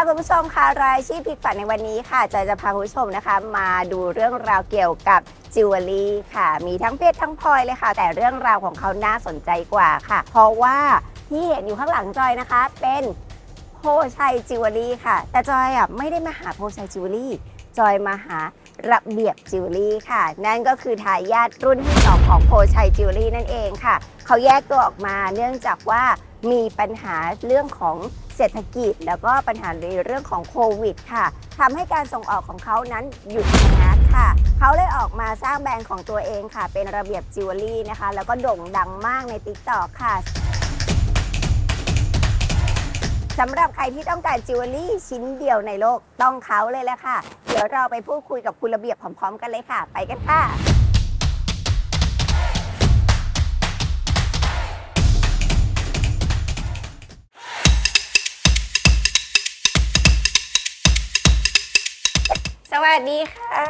ค่ะคุณผู้ชมค่ะรายชื่อพลิกฝันในวันนี้ค่ะจอยจะพาคุณผู้ชมนะคะ มาดูเรื่องราวเกี่ยวกับจิวเวลรี่ค่ะ มีทั้งเพชรทั้งพลอยเลยค่ะ แต่เรื่องราวของเขาน่าสนใจกว่าค่ะ เพราะว่าที่เห็นอยู่ข้างหลังจอยนะคะ เป็นโพชัยจิวเวลรี่ค่ะ แต่จอยอะไม่ได้มาหาโพชัยจิวเวลรี่จอยมาหาระเบียบจิวเวลรี่ค่ะ นั่นก็คือทายาทรุ่นที่สองของโพชัยจิวเวลรี่นั่นเองค่ะ เขาแยกตัวออกมาเนื่องจากว่า มีปัญหาเรื่องของเศรษฐกิจ แล้วก็ปัญหาในเรื่องของโควิดค่ะทำให้การส่งออกของเขานั้นหยุดชะงักค่ะ เขาเลยออกมาสร้างแบรนด์ของตัวเองค่ะ เป็นระเบียบจิวเวลรี่นะคะ แล้วก็โด่งดังมากใน t ิ k t o k ค่ะสำหรับใครที่ต้องการจิวเวลรี่ชิ้นเดียวในโลกต้องเขาเลยแหละค่ะ เดี๋ยวเราไปพูดคุยกับคุณระเบียบพร้อมๆ กันเลยค่ะ ไปกันค่ะ สวัสดีค่ะ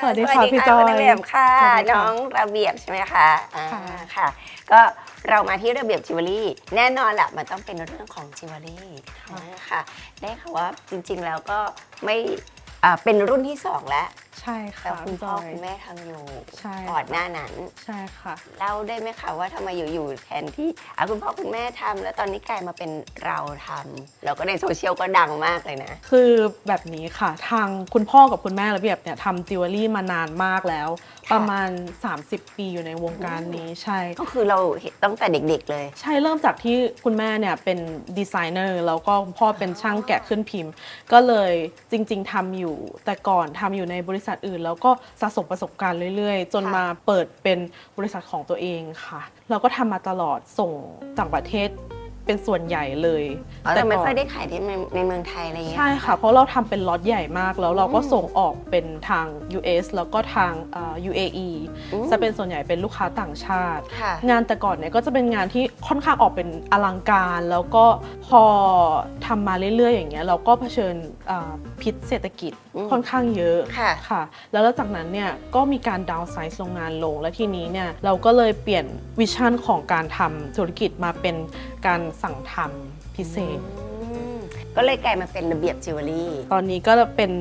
สวัสดีค่ะพี่จอยคุณระเบียบค่ะสวัสดีค่ะ น้องระเบียบใช่ไหมคะอ่าค่ะค่ะ ก็เรามาที่ระเบียบจิวเวลรี่ แน่นอนแหละมันต้องเป็นเรื่องของจิวเวลรี่ค่ะ ได้ค่ะว่าจริงๆแล้วก็ไม่ อ่าเป็นรุ่นที่สองแล้วใช่แต่ค่ะคุณพี่จพ่ออยคุณแม่ทำอยู่ใช่ก่อนหน้านั้นใช่ค่ะ เล่าได้ไหมคะว่าทำไมอยู่ๆแทนที่อะคุณพ่อคุณแม่ทำแล้วตอนนี้กลายมาเป็นเราทำแล้วก็ในโซเชียลก็ดังมากเลยนะ คือแบบนี้ค่ะ ทางคุณพ่อกับคุณแม่ระเบียบเนี่ยทำจิวเวลรี่มานานมากแล้ว ค่ะ ประมาณ 30 ปีอยู่ในวงการนี้ใช่ ก็คือเราเห็นตั้งแต่เด็ก ๆ เลย ใช่เริ่มจากที่คุณแม่เนี่ยเป็นดีไซเนอร์แล้วก็คุณพ่อเป็นช่างแกะขึ้นพิมพ์ ก็เลยจริง ๆทำอยู่แต่ก่อนทำอยู่ในบริษัทอื่น แล้วก็สะสมประสบการณ์เรื่อยๆ จนมาเปิดเป็นบริษัทของตัวเองค่ะ เราก็ทำมาตลอดส่งต่างประเทศ เป็นส่วนใหญ่เลยอ๋อแต่ไม่ก่น ค่อยได้ขายที่ในในเมืองไทยอะไรเงี้ย ใช่ค่ะ เพราะเราทำเป็นล็อตใหญ่มากแล้วเราก็อืมส่งออกเป็นทาง US แล้วก็ทางเอ่อ UAE อืม จะเป็นส่วนใหญ่เป็นลูกค้าต่างชาติ ค่ะ งานแต่ก่อนเนี่ยก็จะเป็นงานที่ค่อนข้างออกเป็นอลังการ แล้วก็พอทำมาเรื่อยๆ อย่างเงี้ยเราก็เผชิญอ่าพิษเศรษฐกิจอืมค่อนข้างเยอะค่ะค่ะ แล้วหลังจากนั้นเนี่ยก็มีการดาวไซส์โรงงานลง และทีนี้เนี่ยเราก็เลยเปลี่ยนวิชั่นของการทำธุรกิจมาเป็นการสั่งทำพิเศษอืมก็เลยกลายมาเป็นระเบียบจิวเวลรี่ ตอนนี้ก็เป็น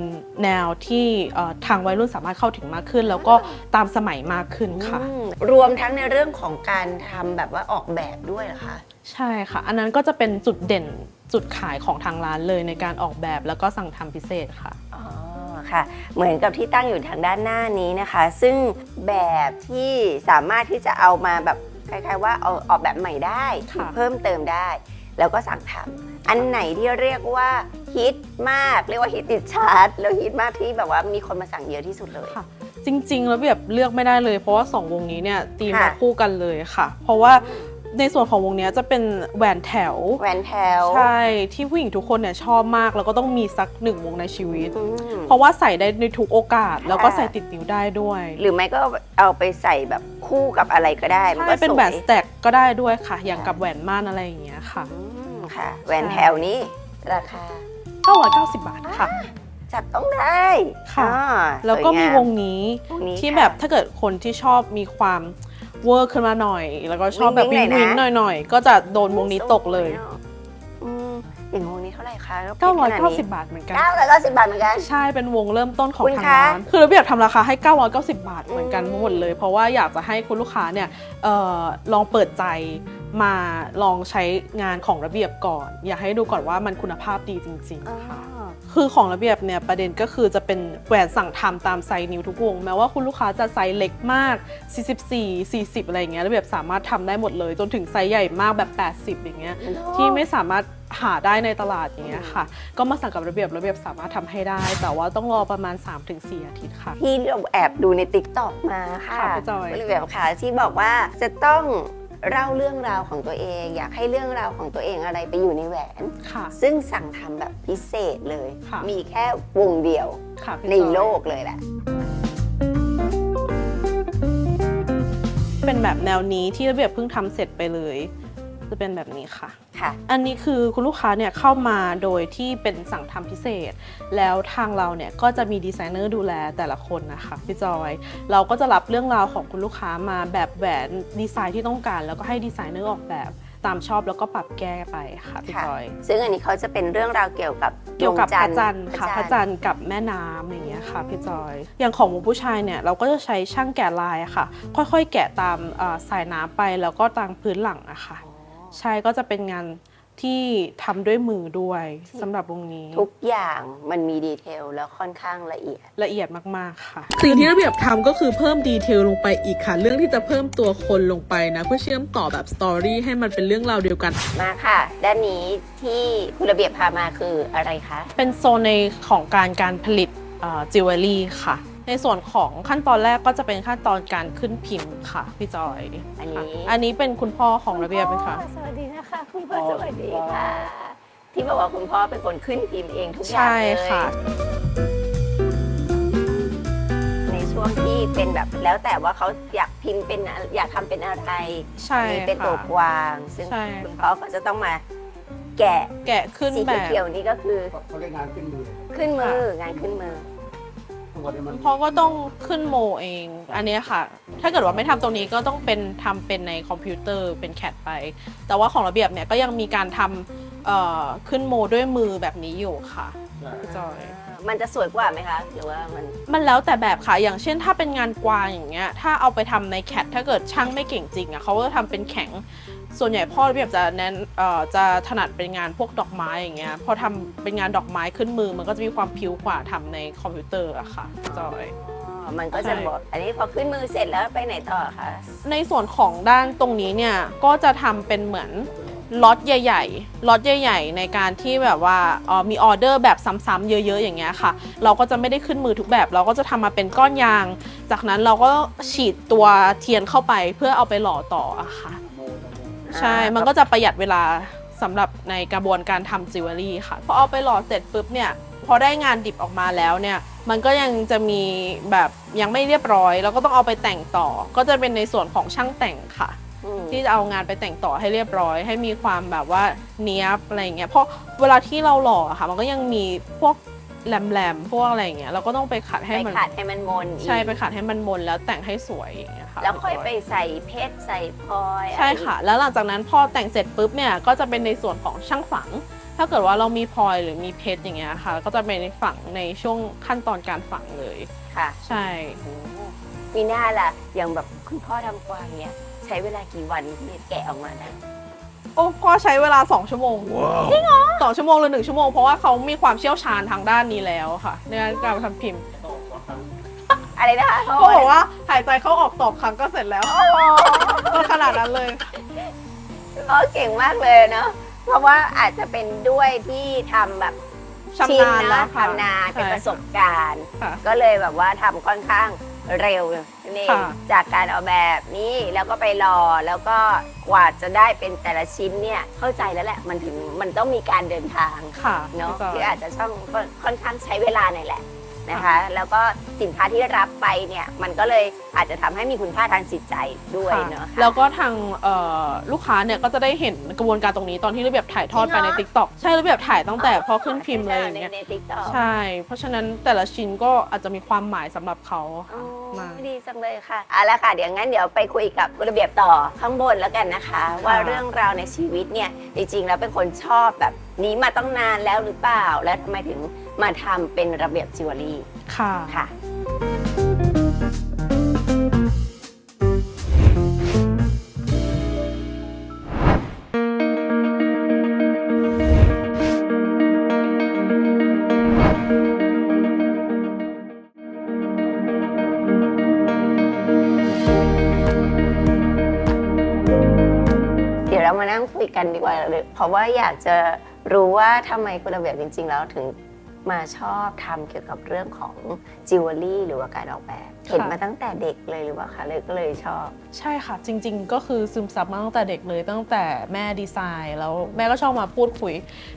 แนวที่เอ่อทางวัยรุ่นสามารถเข้าถึงมากขึ้น แล้วก็ตามสมัยมากขึ้นค่ะ อืมรวมทั้งในเรื่องของการทำแบบว่าออกแบบด้วยเหรอคะ ใช่ค่ะ อันนั้นก็จะเป็นจุดเด่นจุดขายของทางร้านเลยในการออกแบบแล้วก็สั่งทำพิเศษค่ะ อ๋อค่ะ เหมือนกับที่ตั้งอยู่ทางด้านหน้านี้นะคะ ซึ่งแบบที่สามารถที่จะเอามาแบบ คล้ายๆว่าเอาออกแบบใหม่ได้ค่ะเพิ่มเติมได้ แล้วก็สั่งทำอันไหนที่เรียกว่าฮิตมากเรียกว่าฮิตติดชาร์ตแล้วฮิตมากที่แบบว่ามีคนมาสั่งเยอะที่สุดเลย ค่ะ จริงๆ แล้วแบบเลือกไม่ได้เลย เพราะว่า2วงนี้เนี่ยตีมค่ะมาคู่กันเลยค่ะ เพราะว่า ในส่วนของวงเนี้ยจะเป็นแหวนแถว แหวนแถว ใช่ที่ผู้หญิงทุกคนเนี่ยชอบมาก แล้วก็ต้องมีสักหนึ่งวงในชีวิต อืม เพราะว่าใส่ได้ในทุกโอกาส แล้วก็ค่ะใส่ติดนิ้วได้ด้วยหรือไม่ก็เอาไปใส่แบบคู่กับอะไรก็ได้ มันใช่ก็เป็นสวยแหวนสแต็กก็ได้ด้วยค่ะ อย่างกับแหวนม่านอะไรอย่างเงี้ยค่ะ อืมค่ะ แหวนแถวนี้ ราคา 990 บาทค่ะ จับต้องได้ค่ะ อ่าแล้วก็สยมีงามวงนี้ วงนี้ที่ค่ะแบบถ้าเกิดคนที่ชอบมีความ เวอร์ขึ้นมาหน่อย แล้วก็ชอบแบบวิ้วิงงๆหน่วิอยงนะหน่อยๆ ก็จะโดนวงนี้ตกเลยสวอะอืมอย่างวงนี้เท่าไหร่คะแล้ว990 บาทเหมือนกัน เก้าร้อยเก้าสิบบาทเหมือนกัน ใช่เป็นวงเริ่มต้นของคุณทางคะร้านคือระเบียบทำราคาให้ 990 บาทเหมือนกันอืม หมดเลย เพราะว่าอยากจะให้คุณลูกค้าเนี่ยเออลองเปิดใจมาลองใช้งานของระเบียบก่อน อยากให้ดูก่อนว่ามันคุณภาพดีจริงอ๋อๆค่ะ คือของระเบียบเนี่ยประเด็นก็คือจะเป็นแหวนสั่งทำตามไซส์นิ้วทุกวง แม้ว่าคุณลูกค้าจะไซส์เล็กมาก 44 40 อะไรอย่างเงี้ยระเบียบสามารถทำได้หมดเลย จนถึงไซส์ใหญ่มากแบบ 80 อย่างเงี้ยที่ไม่สามารถหาได้ในตลาดอย่างเงี้ยค่ะ ก็มาสั่งกับระเบียบระเบียบสามารถทำให้ได้ แต่ว่าต้องรอประมาณ 3-4 อาทิตย์ค่ะ ที่เราแอบดูในติ๊กต็อกมาค่ะค่ะพี่จอยบริเวณค่ะที่บอกว่าจะต้อง เล่าเรื่องราวของตัวเอง อยากให้เรื่องราวของตัวเองอะไรไปอยู่ในแหวน ค่ะ ซึ่งสั่งทำแบบพิเศษเลย ค่ะ มีแค่วงเดียวค่ะพี่ในจอยโลกเลยแหละ เป็นแบบแนวนี้ที่ระเบียบเพิ่งทำเสร็จไปเลย จะเป็นแบบนี้ค่ะ ค่ะ อันนี้คือคุณลูกค้าเนี่ยเข้ามาโดยที่เป็นสั่งทำพิเศษ แล้วทางเราเนี่ยก็จะมีดีไซเนอร์ดูแลแต่ละคนนะคะพี่จอย เราก็จะรับเรื่องราวของคุณลูกค้ามาแบบแหวนดีไซน์ที่ต้องการ แล้วก็ให้ดีไซเนอร์ออกแบบตามชอบแล้วก็ปรับแก้ไปค่ะพี่ค่ะจอย ซึ่งอันนี้เขาจะเป็นเรื่องราวเกี่ยวกับเกี่ยวกับดพระงจันทร์ค่ะพระจันทร์กับแม่น้ำอย่างเงี้ยค่ะพี่จอย อย่างของหมูผู้ชายเนี่ยเราก็จะใช้ช่างแกะลายอะค่ะ ค่อยๆ แกะตามเอ่อสายน้ำไปแล้วก็ตามพื้นหลังอะค่ะ ใช่ก็จะเป็นงานที่ทำด้วยมือด้วยสำหรับวงนี้ ทุกอย่างมันมีดีเทลแล้วค่อนข้างละเอียด ละเอียดมากๆค่ะ สิ่งที่ระเบียบทำก็คือเพิ่มดีเทลลงไปอีกค่ะ เรื่องที่จะเพิ่มตัวคนลงไปนะ เพื่อเชื่อมต่อแบบสตอรี่ให้มันเป็นเรื่องราวเดียวกัน มาค่ะ ด้านนี้ที่คุณระเบียบพามาคืออะไรคะ เป็นโซนในของการการผลิตจิวเวลรี่อ jewelry ค่ะ ในส่วนของขั้นตอนแรกก็จะเป็นขั้นตอนการขึ้นพิมพ์ค่ะพี่จอยอันนี้ ค่ะอันนี้เป็นคุณพ่อของระเบียบเป็นค่ะณพ่อสวัสดีนะคะ คุณพ่อสวัสดีค่ะ ที่บอกว่าคุณพ่อเป็นคนขึ้นพิมพ์เองทุกอย่างใช่เลยค่ะ ในช่วงที่เป็นแบบแล้วแต่ว่าเขาอยากพิมพ์เป็นอะอยากทำเป็นอะไรใช่นี่เป็นตัวค่ะ กวาง ซึ่งใช่ คุณพ่อก็จะต้องมาแกะแกะขึ้นสีแบบ เขียวๆนี่ก็คือเขาเรียกงานขึ้นมือ ขึ้นมืองานขึ้นมือ ตัวนี้มันพ่อก็ต้องขึ้นโมเอง อันเนี้ยค่ะ ถ้าเกิดว่าไม่ทำตรงนี้ก็ต้องเป็นทำเป็นในคอมพิวเตอร์เป็นแคดไป แต่ว่าของระเบียบเนี่ยก็ยังมีการทำเอ่อขึ้นโมด้วยมือแบบนี้อยู่ค่ะพี่จอย มันจะสวยกว่าไหมคะหรือว่ามันมันแล้วแต่แบบค่ะ อย่างเช่นถ้าเป็นงานกวางอย่างเงี้ย ถ้าเอาไปทำในแคดถ้าเกิดช่างไม่เก่งจริงอะเขาก็จะทำเป็นแข็ง ส่วนใหญ่พ่อระเบียบจะแนนเอ่อจะถนัดเป็นงานพวกดอกไม้อย่างเงี้ย พอทำเป็นงานดอกไม้ขึ้นมือ มันก็จะมีความพิ้วกว่าทำในคอมพิวเตอร์อะค่ะจอยอ๋อมันก็จะใช่บอกอันนี้พอขึ้นมือเสร็จแล้วไปไหนต่อคะ ในส่วนของด้านตรงนี้เนี่ยก็จะทำเป็นเหมือน ล็อตใหญ่ๆล็อตใหญ่ ๆ ในการที่แบบว่าออมีออเดอร์แบบซ้ำๆเยอะ ๆ อย่างเงี้ยค่ะ เราก็จะไม่ได้ขึ้นมือทุกแบบ เราก็จะทำมาเป็นก้อนยาง จากนั้นเราก็ฉีดตัวเทียนเข้าไปเพื่อเอาไปหล่อต่ออะค่ะ ใช่ มันก็จะประหยัดเวลาสำหรับในกระบวนการทำจิวเวลรี่ค่ะพอเอาไปหล่อเสร็จปุ๊บเนี่ยพอได้งานดิบออกมาแล้วเนี่ย มันก็ยังจะมีแบบยังไม่เรียบร้อย แล้วก็ต้องเอาไปแต่งต่อ ก็จะเป็นในส่วนของช่างแต่งค่ะ อืม ที่จะเอางานไปแต่งต่อให้เรียบร้อย ให้มีความแบบว่าเนี้ยบอะไรอย่างเงี้ยเพราะเวลาที่เราหล่ออะค่ะ มันก็ยังมีพวกแหลมๆพวกอะไรอย่างเงี้ยเราก็ต้องไปขัดให้ไปมันขัดให้มันมนอีกใช่ไปขัดให้มันมนแล้วแต่งให้สวยอย่างเงี้ยค่ะ แล้วค่อยไปใส่เพชรใส่พลอยใช่ค่ะ แล้วหลังจากนั้นพอแต่งเสร็จปุ๊บเนี่ยก็จะเป็นในส่วนของช่างฝัง ถ้าเกิดว่าเรามีพลอยหรือมีเพชรอย่างเงี้ยค่ะ ก็จะเป็นในฝังในช่วงขั้นตอนการฝังเลย ค่ะใช่ โอ้มีหน้าล่ะ อย่างแบบคุณพ่อทำกวางเนี่ยใช้เวลากี่วันที่แกะออกมาได้ โอ้ก็ใช้เวลา 2 ชั่วโมงจริงเหรอสองชั่วโมงหรือหนึ่งชั่วโมงเพราะว่าเขามีความเชี่ยวชาญทางด้านนี้แล้วค่ะ ในการทำพิมพ์อะไรนะคะเขาบอกว่าหายใจเข้าออกตอบครั้งก็เสร็จแล้วก็ขนาดนั้นเลยพ่อเก่งมากเลยเนาะเพราะว่าอาจจะเป็นด้วยที่ทำแบบชำนาญชิแล้วเอะค่ะทำนานเป็นใช่ประสบการณ์ ค่ะ ก็เลยแบบว่าทำค่อนข้าง เร็วนี่ค่ะ จากการออกแบบนี้แล้วก็ไปรอแล้วก็กว่าจะได้เป็นแต่ละชิ้นเนี่ยเข้าใจแล้วแหละมันถึงมันต้องมีการเดินทางค่ะเนาะพี่จอย ที่อาจจะช่องค่อนข้างใช้เวลาหน่อยแหละ นะคะ แล้วก็สินค้าที่รับไปเนี่ยมันก็เลยอาจจะทำให้มีคุณค่าทางจิตใจด้วยค่ะเนาะแล้วก็ทางเอ่อลูกค้าเนี่ยก็จะได้เห็นกระบวนการตรงนี้ตอนที่ระเบียบถ่ายทอดไปในจริงเหรอ t ิ k t o k ใช่ระเบียบถ่ายตั้งแต่พอขึ้นพิมพ์เลยอย่างในเงี้ยในติ๊กต็อกใช่ เพราะฉะนั้นแต่ละชิ้นก็อาจจะมีความหมายสำหรับเขาค่ะมากดีจังเลยค่ะเอาละค่ะเดี๋ยวงั้นเดี๋ยวไปคุยกับคุณระเบียบต่อข้างบนแล้วกันนะคะ ว่าเรื่องราวในชีวิตเนี่ยจริงๆแล้วเป็นคนชอบแบบนี้มาต้องนานแล้วหรือเปล่า และทำไมถึง มาทำเป็นระเบียบจิวเวลรี่ค่ะ ค่ะ เดี๋ยวเรามานั่งคุยกันดีกว่าเลยเพราะว่าอยากจะรู้ว่าทำไมคุณระเบียบจริง ๆ แล้วถึง มาชอบทำเกี่ยวกับเรื่องของจิวเวลรี่หรือว่าการออกแบบ เห็นมาตั้งแต่เด็กเลยหรือว่าคะเลยก็เลยชอบ ใช่ค่ะ จริง ๆ ก็คือซึมซับมาตั้งแต่เด็กเลยตั้งแต่แม่ดีไซน์ แล้วแม่ก็ชอบมาพูดคุย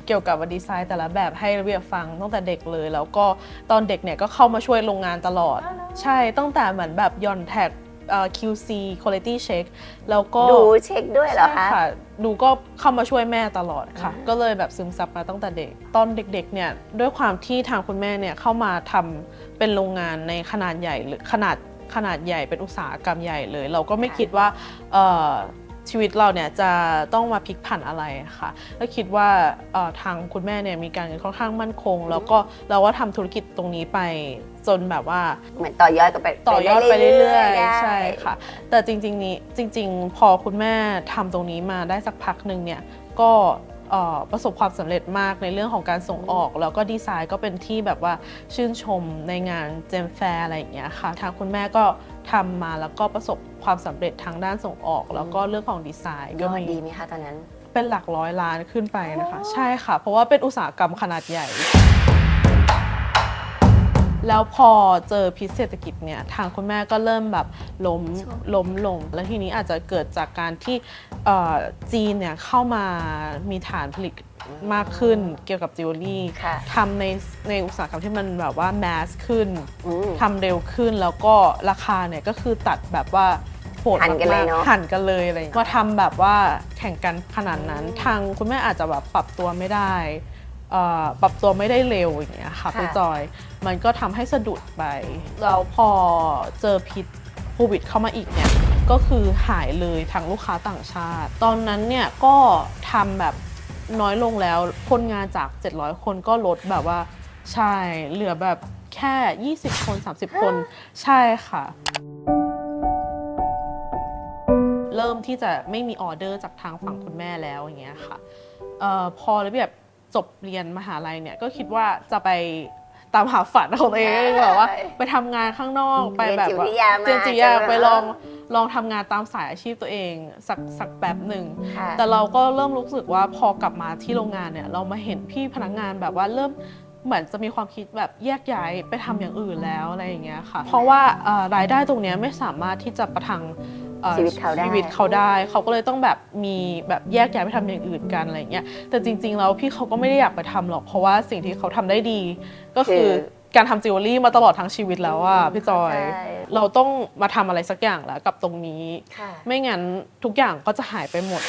เกี่ยวกับว่าดีไซน์ แต่ละแบบให้ระเบียบฟังตั้งแต่เด็กเลย แล้วก็ตอนเด็กเนี่ยก็เข้ามาช่วยโรงงานตลอด ใช่ตั้งแต่เหมือนแบบย่อนแท็กเอ่อ QC quality check แล้วก็ดูเช็คด้วยเหรอใช่คะค่ะ ดูก็เข้ามาช่วยแม่ตลอดค่ะอ่าก็เลยแบบซึมซับมาตั้งแต่เด็ก ตอนเด็กๆเนี่ยด้วยความที่ทางคุณแม่เนี่ยเข้ามาทำเป็นโรงงานในขนาดใหญ่หรือขนาดขนาดใหญ่เป็นอุตสาหกรรมใหญ่เลย เราก็ไม่คิดว่าเอ่อ ชีวิตเราเนี่ยจะต้องมาพลิกผันอะไรค่ะก็คิดว่าเอ่อทางคุณแม่เนี่ยมีการเงินค่อนข้างมั่นคง แล้วก็เราก็ทำธุรกิจตรงนี้ไปจนแบบว่าเหมือนต่อยอดกันไปต่อยอดไปเรื่อยได้ๆใช่ค่ะ แต่จริงๆนี้จริง ๆ พอคุณแม่ทำตรงนี้มาได้สักพักหนึ่งเนี่ยก็เอ่อประสบความสำเร็จมากในเรื่องของการส่งออก แล้วก็ดีไซน์ก็เป็นที่แบบว่าชื่นชมในงานเจมแฟร์อะไรอย่างเงี้ยค่ะ ทางคุณแม่ก็ ทำมาแล้วก็ประสบความสำเร็จทางด้านส่งออก แล้วก็เรื่องของดีไซน์ยก็อดมีดีไหมคะตอนนั้น เป็นหลักร้อยล้านขึ้นไปนะคะ ใช่ค่ะ เพราะว่าเป็นอุตสาหกรรมขนาดใหญ่ แล้วพอเจอพิษเศรษฐกิจเนี่ยทางคุณแม่ก็เริ่มแบบล้มล้มลง แล้วทีนี้อาจจะเกิดจากการที่เอ่อจีนเนี่ยเข้ามามีฐานผลิตมากขึ้นเกี่ยวกับจิวเวลรี่ค่ะทำในในอุตสาหกรรมที่มันแบบว่าแมสขึ้นอืมทำเร็วขึ้นแล้วก็ราคาเนี่ยก็คือตัดแบบว่าโหดหันกันเลยมากๆเนอะหันกันเลยอะไรอย่างเงี้ยมาทำแบบว่าแข่งกันขนาดนั้นทางคุณแม่อาจจะแบบปรับตัวไม่ได้เอ่อปรับตัวไม่ได้เร็วอย่างเงี้ยค่ะพี่จอย มันก็ทำให้สะดุดไป แล้วพอเจอพิษโควิดเข้ามาอีกเนี่ย ก็คือหายเลยทางลูกค้าต่างชาติ ตอนนั้นเนี่ยก็ทำแบบน้อยลงแล้วคนงานจาก 700 คนก็ลดแบบว่า ใช่ เหลือแบบแค่ 20 คน 30 คน ใช่ค่ะ เริ่มที่จะไม่มีออเดอร์จากทางฝั่งคุณแม่แล้วอย่างเงี้ยค่ะเออพอแล้วแบบจบเรียนมหาลัยเนี่ยก็คิดว่าจะไป ตามหาฝันของตัวเองใช่แบบว่า ไปทำงานข้างนอกไปแบบว่าเรียนจิตวิทยามาเรียนจิตวิทยาจนแบบ ไปลองลองทำงานตามสายอาชีพตัวเองสักสักแป๊บหนึ่ง ค่ะ แต่เราก็เริ่มรู้สึกว่าพอกลับมาที่โรงงานเนี่ย เรามาเห็นพี่พนักงานแบบว่าเริ่มเหมือนจะมีความคิดแบบแยกย้ายไปทำอย่างอื่นแล้วอะไรอย่างเงี้ยค่ะ เพราะว่าเอ่อรายได้ตรงเนี้ยไม่สามารถที่จะประทัง อ่อชีวิตเขาได้ ชีวิตเขาได้ เขาก็เลยต้องแบบมีแบบแยกย้ายไปทำอย่างอื่นกันอะไรอย่างเงี้ยแต่จริง ๆ แล้วพี่เขาก็ไม่ได้อยากไปทำหรอกเพราะว่าสิ่งที่เขาทำได้ดี ก็คือการทำจิวเวลรี่มาตลอดทั้งชีวิตแล้วอะพี่จอย ใช่ เราต้องมาทำอะไรสักอย่างแล้วกับตรงนี้ ค่ะ ไม่งั้นทุกอย่างก็จะหายไปหมด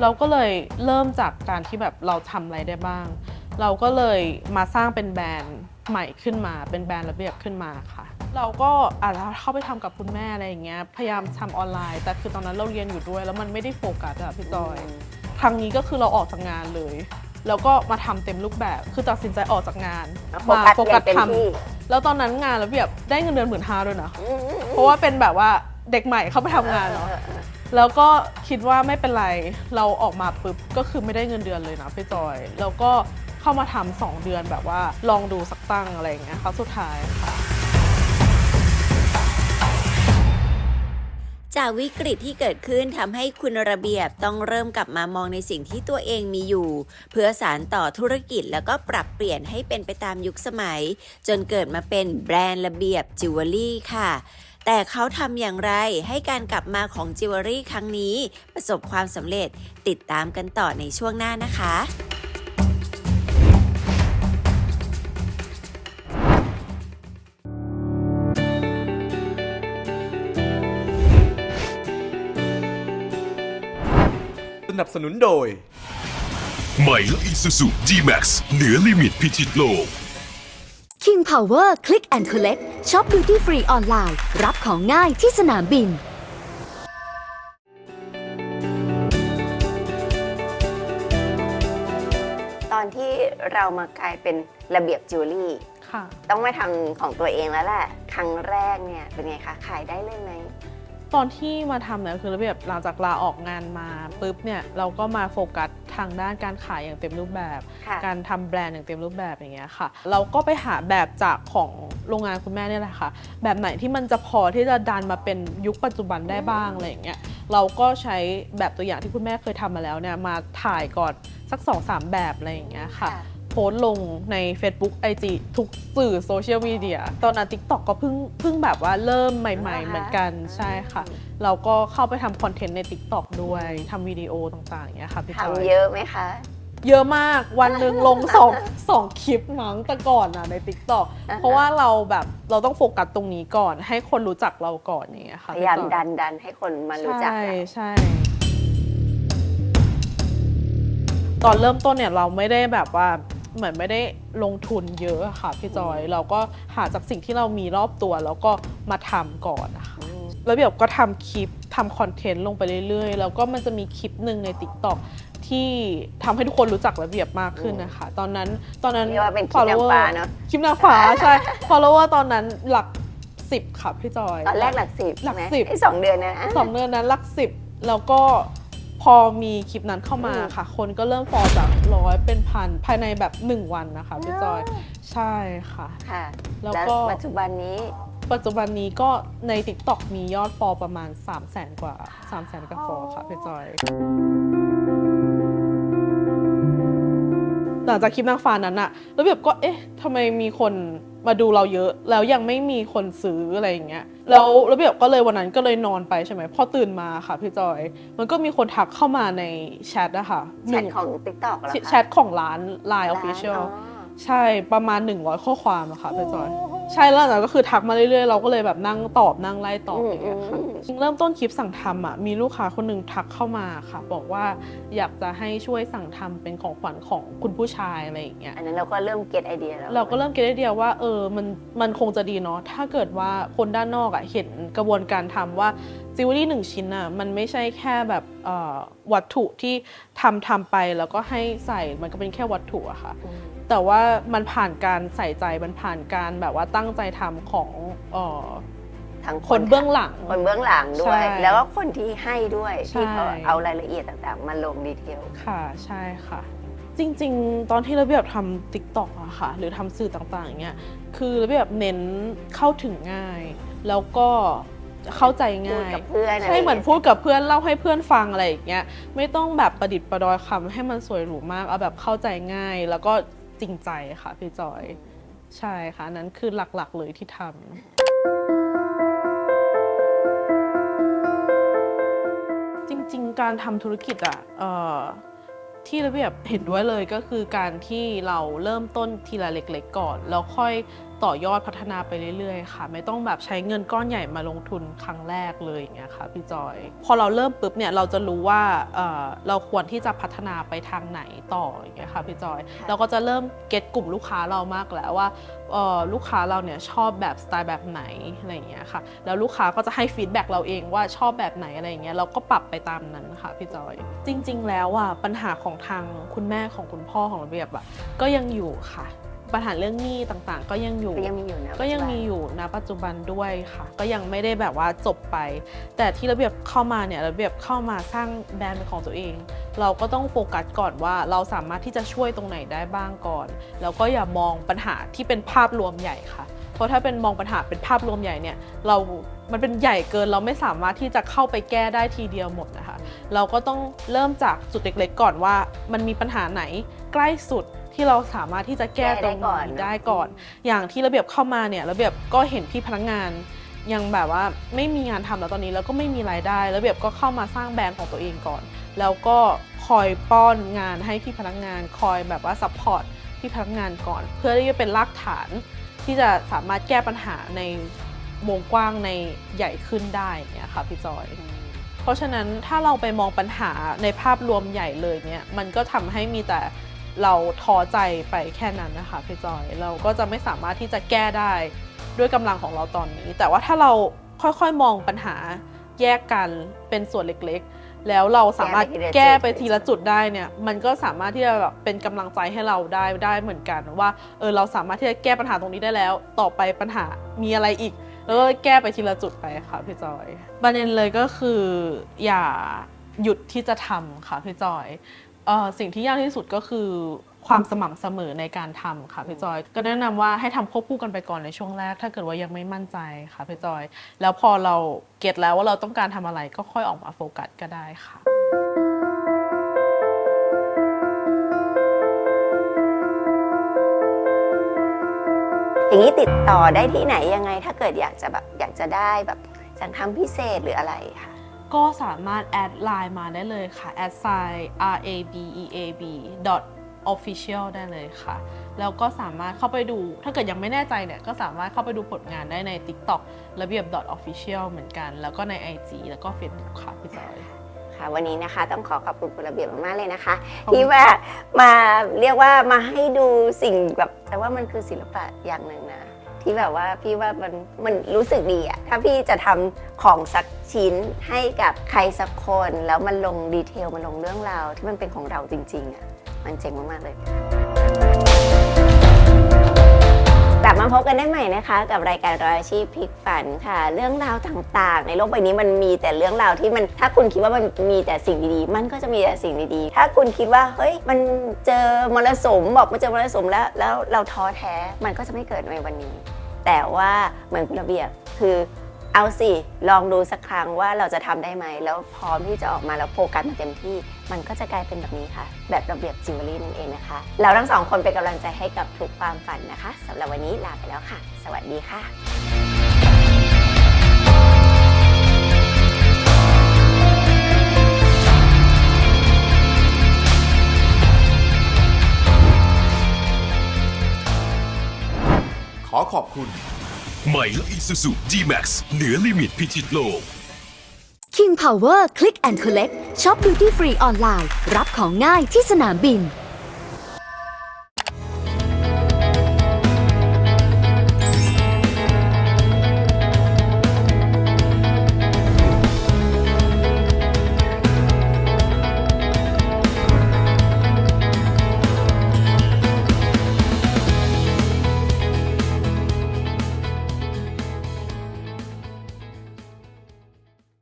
เราก็เลยเริ่มจากการที่แบบเราทำอะไรได้บ้าง เราก็เลยมาสร้างเป็นแบรนด์ ใหม่ขึ้นมาเป็นแบรนด์ระเบียบขึ้นมาค่ะ เราก็อาจจะเข้าไปทำกับคุณแม่อะไรอย่างเงี้ยพยายามทำออนไลน์ แต่คือตอนนั้นเราเรียนอยู่ด้วย แล้วมันไม่ได้โฟกัสอะพี่จอยครั้งนี้ก็คือเราออกจากงานเลย แล้วก็มาทำเต็มรูปแบบ คือตัดสินใจออกจากงานโฟกัสโฟกัสเรียนเต็มทที่ำแล้วตอนนั้นงานระเบียบได้เงินเดือนหมื่นห้าด้วยนะอืมอืมอืมเพราะว่าเป็นแบบว่าเด็กใหม่เข้าไปทำงานเนาะแล้วก็คิดว่าไม่เป็นไรเราออกมาปุ๊บก็คือไม่ได้เงินเดือนเลยนะพี่จอย แล้วก็ เข้ามาทำสองเดือนแบบว่าลองดูสักตั้งอะไรอย่างเงี้ยค่ะสุดท้ายค่ะ จากวิกฤตที่เกิดขึ้นทำให้คุณระเบียบต้องเริ่มกลับมามองในสิ่งที่ตัวเองมีอยู่ เพื่อสารต่อธุรกิจแล้วก็ปรับเปลี่ยนให้เป็นไปตามยุคสมัย จนเกิดมาเป็นแบรนด์ระเบียบจิวเวลรี่ค่ะแต่เขาทำอย่างไรให้การกลับมาของจิวเวลรี่ครั้งนี้ ประสบความสำเร็จติดตามกันต่อในช่วงหน้านะคะ นับสนุนโดย ใหม่และ Isuzu G-Max เหนือลิมิตพิชิตโลก King Power Click and Collect ช็อปดูที่ฟรีออนไลน์ รับของง่ายที่สนามบิน ตอนที่เรามากลายเป็นระเบียบจิวเวลรี่ ค่ะ ต้องมาทำของตัวเองแล้วแหละ ครั้งแรกเนี่ยเป็นไงคะ ขายได้เลยไหม ตอนที่มาทำเนี่ยคือระเบียบหลังจากลาออกงานมาปุ๊บเนี่ยเราก็มาโฟกัสทางด้านการขายอย่างเต็มรูปแบบ ค่ะการทำแบรนด์อย่างเต็มรูปแบบอย่างเงี้ยค่ะ เราก็ไปหาแบบจากของโรงงานคุณแม่เนี่ยแหละค่ะ แบบไหนที่มันจะพอที่จะดันมาเป็นยุคปัจจุบันได้บ้างอะไรอย่างเงี้ยเราก็ใช้แบบตัวอย่างที่คุณแม่เคยทำมาแล้วเนี่ยมาถ่ายก่อนสัก2อสามแบบอะไรอย่างเงี้ยค่ะ ค่ะ โพสต์ลงใน Facebook IG ทุกสื่อโซเชียลมีเดียตอนนั้น TikTok ก็เพิ่งเพิ่งแบบว่าเริ่มใหม่ ๆ เหมือนกันใช่ค่ะ เราก็เข้าไปทำคอนเทนต์ใน TikTok ด้วยทำวิดีโอต่างๆอย่างเงี้ยค่ะพี่จอย ทำเยอะไหมคะ เยอะมากวันหนึ่งลงสอง สองคลิปมั้งแต่ก่อนอะใน TikTok อ่าฮะ เพราะว่าเราแบบเราต้องโฟกัสตรงนี้ก่อน ให้คนรู้จักเราก่อนอย่างเงี้ยพค่ะยายามพี่จอดันดันให้คนมารู้จักใช่เรา ใช่ ตอนเริ่มต้นเนี่ยเราไม่ได้แบบว่า เหมือนไม่ได้ลงทุนเยอะอะค่ะพี่จอย เราก็หาจากสิ่งที่เรามีรอบตัว แล้วก็มาทำก่อนนะคะอืมระเบียบก็ทำคลิปทำคอนเทนต์ลงไปเรื่อยๆ แล้วก็มันจะมีคลิปหนึ่งใน t ิ k t o k ที่ทำให้ทุกคนรู้จักระเบียบมากขึ้นนะคะ ตอนนั้นตอนนั้น เรียกว่าเป็นคลิปนางฟ้าเนอะ คลิปนางฟ้าใช่ follower ตอนนั้นหลักสิบค่ะพี่จอย ตอนแรกหลักสิบหลักใช่ไมสิบ ไอ้สองเดือนนะสองเดือนนั้นหลักสิบแล้วก็ พอมีคลิปนั้นเข้ามาค่ะ คนก็เริ่มฟอลจากร้อยเป็นพันภายในแบบ 1 วันนะคะพี่จอยใช่ค่ะ ค่ะ แล้วก็ ปัจจุบันนี้ ปัจจุบันนี้ก็ใน TikTok มียอดฟอลประมาณ 3 0 0แสนกว่า 3 0 0แสนกว่าฟอลค่ะพี่จอยหลังจากคลิปนางฟ้านั้นอะแล้วแบบก็เอ๊ะทำไมมีคน มาดูเราเยอะ แล้วยังไม่มีคนซื้ออะไรอย่างเงี้ยแล้วแล้วแบบก็เลยวันนั้นก็เลยนอนไปใช่ไหมพอตื่นมาค่ะพี่จอย มันก็มีคนทักเข้ามาในแชทอะค่ะแชทของ t ิ k t o k เหรอคะแชทของร้าน Line ร้าน Official อ๋อ ใช่ประมาณ 100 ข้อความอะค่ะพี่จอย ใช่แล้วหลังจากนั้นก็คือทักมาเรื่อยๆ เราก็เลยแบบนั่งตอบนั่งไล่ตอบอย่างเงี้ยค่ะอืมเริ่มต้นคลิปสั่งทำอะมีลูกค้าคนหนึ่งทักเข้ามาค่ะ บอกว่าอยากจะให้ช่วยสั่งทำเป็นของขวัญของคุณผู้ชายอะไรอย่างเงี้ย อันนั้นเราก็เริ่มเก็ตไอเดียแล้ว เราก็เริ่มเก็ตไอเดียว่าเออมันมันคงจะดีเนาะถ้าเกิดว่าคนด้านนอกอะเห็นกระบวนการทำว่าจิวเวลรี่หนึ่งชิ้นอะมันไม่ใช่แค่แบบเอ่อวัตถุที่ทำทำไปแล้วก็ให้ใส่มันก็เป็นแค่วัตถุอะค่ะอืม แต่ว่ามันผ่านการใส่ใจมันผ่านการแบบว่าตั้งใจทำของเอ่อทั้งคนเบื้องหลัง คนเบื้องหลังด้วย ใช่แล้วก็คนที่ให้ด้วยใช่ ที่เขาเอารายละเอียดต่างๆ มาลงดีเทล ค่ะใช่ค่ะ จริงๆ ตอนที่ระเบียบทำติ๊กต็อกอะค่ะ หรือทำสื่อต่างๆอย่างเงี้ยคือระเบียบเน้นเข้าถึงง่าย แล้วก็เข้าใจพูดง่ายกับเพื่อนอะไรใช่เหมือนพูดกับเพื่อนเล่าให้เพื่อนฟังอะไรอย่างเงี้ยไม่ต้องแบบประดิษฐ์ประดอยคำให้มันสวยหรูมากเอาแบบเข้าใจง่าย แล้วก็ จริงใจค่ะพี่จอย ใช่ค่ะอันนั้นคือหลักๆเลยที่ทำ จริงๆ การทำธุรกิจอะเอ่อที่ระเบียบเห็นด้วยเลยก็คือการที่เราเริ่มต้นทีละเล็ก ๆ ก่อน แล้วค่อย ต่อยอดพัฒนาไปเรื่อยๆ ค่ะ ไม่ต้องแบบใช้เงินก้อนใหญ่มาลงทุนครั้งแรกเลยอย่างเงี้ยค่ะพี่จอย พอเราเริ่มปุ๊บเนี่ยเราจะรู้ว่าเอ่อเราควรที่จะพัฒนาไปทางไหนต่ออย่างเงี้ยค่ะพี่จอย เราก็จะเริ่มเก็ตกลุ่มลูกค้าเรามากแล้วว่าเอ่อลูกค้าเราเนี่ยชอบแบบสไตล์แบบไหนอะไรอย่างเงี้ยค่ะ แล้วลูกค้าก็จะให้ฟีดแบ็กเราเองว่าชอบแบบไหนอะไรอย่างเงี้ยเราก็ปรับไปตามนั้นค่ะพี่จอย จริง ๆ แล้วอะปัญหาของทางคุณแม่ของคุณพ่อของระเบียบอะก็ยังอยู่ค่ะ ปัญหาเรื่องหนี้ต่างๆ ก็ยังอยู่ ก็ยังมีอยู่นะก็ยังมีอยู่ณปัจจุบันด้วยค่ะ ก็ยังไม่ได้แบบว่าจบไป แต่ที่ระเบียบเข้ามาเนี่ยระเบียบเข้ามาสร้างแบรนด์เป็นของตัวเอง เราก็ต้องโฟกัสก่อนว่าเราสามารถที่จะช่วยตรงไหนได้บ้างก่อน แล้วก็อย่ามองปัญหาที่เป็นภาพรวมใหญ่ค่ะ เพราะถ้าเป็นมองปัญหาเป็นภาพรวมใหญ่เนี่ยเรา มันเป็นใหญ่เกินเราไม่สามารถที่จะเข้าไปแก้ได้ทีเดียวหมดนะคะ เราก็ต้องเริ่มจากจุดเล็กๆก่อนว่า มันมีปัญหาไหนใกล้สุด ที่เราสามารถที่จะแก้ตรงไหนได้ก่อน อย่างที่ระเบียบเข้ามาเนี่ยระเบียบก็เห็นพี่พนักงานยังแบบว่าไม่มีงานทำแล้วตอนนี้แล้วก็ไม่มีรายได้ ระเบียบก็เข้ามาสร้างแบรนด์ของตัวเองก่อน แล้วก็คอยป้อนงานให้พี่พนักงาน คอยแบบว่าซัพพอร์ตพี่พนักงานก่อน เพื่อที่จะเป็นรากฐานที่จะสามารถแก้ปัญหาในวงกว้างในใหญ่ขึ้นได้อย่างเงี้ยค่ะพี่จอย เพราะฉะนั้นถ้าเราไปมองปัญหาในภาพรวมใหญ่เลยเนี่ยมันก็ทำให้มีแต่ เราท้อใจไปแค่นั้นนะคะพี่จอย เราก็จะไม่สามารถที่จะแก้ได้ด้วยกำลังของเราตอนนี้ แต่ว่าถ้าเราค่อยๆมองปัญหาแยกกันเป็นส่วนเล็กๆ แล้วเราสามารถแก้ไปทีละจุดได้เนี่ย มันก็สามารถที่จะแบบเป็นกำลังใจให้เราได้ได้เหมือนกัน ว่าเออเราสามารถที่จะแก้ปัญหาตรงนี้ได้แล้ว ต่อไปปัญหามีอะไรอีก แล้วก็แก้ไปทีละจุดไปค่ะพี่จอยประเด็นเลยก็คืออย่าหยุดที่จะทำค่ะพี่จอย เอ่อสิ่งที่ยากที่สุดก็คือความสม่ำเสมอในการทำค่ะพี่จอย ก็แนะนำว่าให้ทำควบคู่กันไปก่อนในช่วงแรก ถ้าเกิดว่ายังไม่มั่นใจค่ะพี่จอย แล้วพอเราเก็ตแล้วว่าเราต้องการทำอะไรก็ค่อยออกมาโฟกัสก็ได้ค่ะ อย่างนี้ติดต่อได้ที่ไหนยังไงถ้าเกิดอยากจะแบบอยากจะได้แบบสั่งทำพิเศษหรืออะไรค่ะ ก็สามารถแอดไลน์มาได้เลยค่ะแอดไซน์ r a b e a b dot official ได้เลยค่ะ แล้วก็สามารถเข้าไปดูถ้าเกิดยังไม่แน่ใจเนี่ย ก็สามารถเข้าไปดูผลงานได้ใน TikTok ระเบียบ dot official เหมือนกัน แล้วก็ใน IG แล้วก็ Facebook ค่ะพี่จอยค่ะวันนี้นะคะต้องขอขอบคุณคุณระเบียบมากๆเลยนะคะขอบคุณที่มามาเรียกว่ามาให้ดูสิ่งแบบแต่ว่ามันคือศิลปะอย่างหนึ่งนะ ที่แบบว่าพี่ว่ามันมันรู้สึกดีอะถ้าพี่จะทำของสักชิ้นให้กับใครสักคน แล้วมันลงดีเทลมันลงเรื่องราวที่มันเป็นของเราจริงๆอะมันเจ๋งมากๆเลย กลับมาพบกันได้ใหม่นะคะ กับรายการร้อยอาชีพพลิกฝันค่ะ เรื่องราวต่างๆ ในโลกใบนี้มันมีแต่เรื่องราวที่มันถ้าคุณคิดว่ามันมีแต่สิ่งดีๆ มันก็จะมีแต่สิ่งดีๆ ถ้าคุณคิดว่าเฮ้ยมันเจอมรสุมบอกมาเจอมรสุมแล้วแล้วเราท้อแท้มันก็จะไม่เกิดในวันนี้ แต่ว่าเหมือนระเบียบคือเอาสิ ลองดูสักครั้งว่าเราจะทำได้ไหม แล้วพร้อมที่จะออกมาแล้วโฟกัสมาเต็มที่ มันก็จะกลายเป็นแบบนี้ค่ะ แบบระเบียบจิวเวลรี่นั่นเองนะคะ เราทั้งสองคนเป็นกำลังใจให้กับทุกความฝันนะคะสำหรับวันนี้ลาไปแล้วค่ะ สวัสดีค่ะ ขอขอบคุณ ใหม่และ Isuzu G-Max เหนือลิมิตพิชิตโลก King Power Click and Collect ช็อปดูตี้ฟรีออนไลน์ รับของง่ายที่สนามบิน